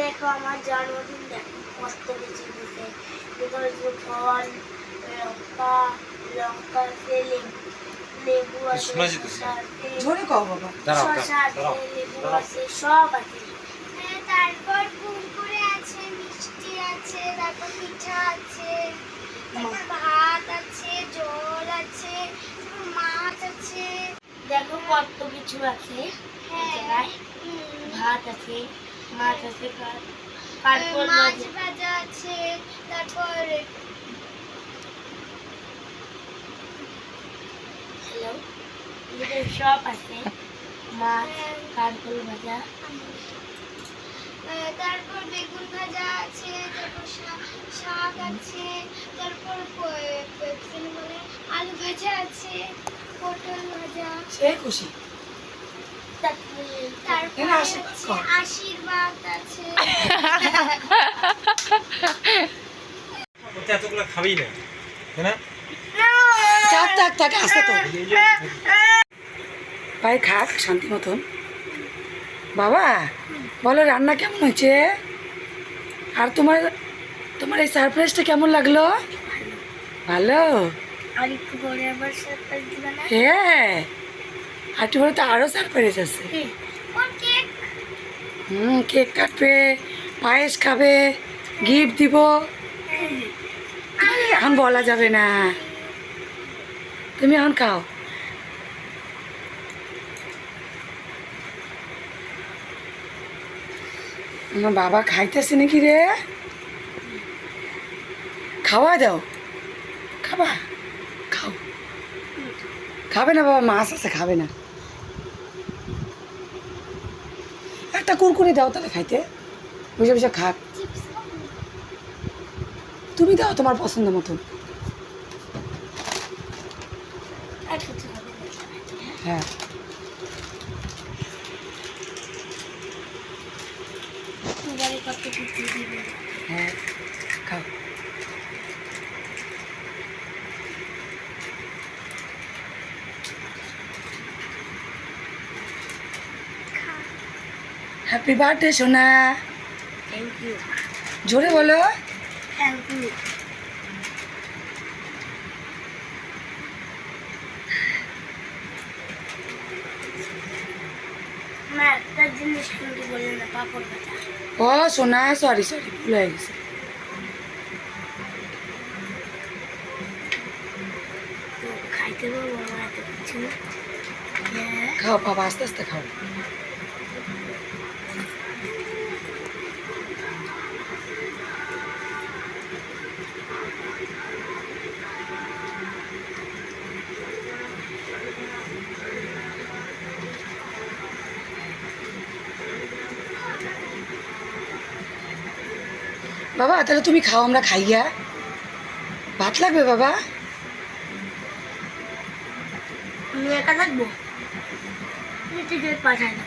দেখো আমার জন্মদিন দেখো কত কিছু যে ফল লঙ্কা লঙ্কা আছে লেবু লেবু আছে শসা আছে, কও বাবা। শসা আছে লেবু আছে সব আছে। তারপর কুরকুরে আছে মিষ্টি আছে তারপর পিঠা আছে তারপর ভাত আছে জল আছে মাছ আছে। দেখো কত কিছু আছে। জায়গায়। ভাত আছে। মাছ আছে মাছ ভাজা আছে তারপর হ্যালো? সব আছে। মাছ কারকল ভাজা। তারপর বেগুন ভাজা আছে তারপর শাক আছে তারপর বলে আলু ভাজা আছে পটল ভাজা। সে খুশি। আশীর্বাদ হচ্ছে কর। আশীর্বাদ আছে। এতগুলো খাবেই না না? থাক থাক থাক আসতে তো। ভাই খাক শান্তি মতন। বাবা বলো রান্না কেমন হয়েছে? আর তোমার তোমার এই সারপ্রাইজটা কেমন লাগল? ভালো। আর একটু পরে আবার সারপ্রাইজ দিবে না? হ্যাঁ। একটু পরে তো আরও সারপ্রাইজ আছে। হুম কেক কাটবে পায়েস খাবে গিফট দিব। এখন বলা যাবে না। তুমি এখন খাও। আমার বাবা খাইতেছে নাকি রে? খাওয়া দাও। খাবা? খাও। খাবে না বাবা মাছ আছে খাবে না। একটা কুরকুরি দাও তাহলে খাইতে। বসে বসে খাক। তুমি দাও তোমার পছন্দ মতন। হ্যাঁ। হ্যাঁ খাও। হ্যাপি বার্থডে সোনা। থ্যাংক ইউ জোরে বলো। থ্যাংক ইউ ও সোনা সরি সরি ভুল হয়ে গেছে। হ্যাঁ খাও বাবা আস্তে আস্তে খাও। বাবা তাহলে তুমি খাও আমরা খাইয়া ভাত লাগবে বাবা? আমি একা থাকব। পাঠায় না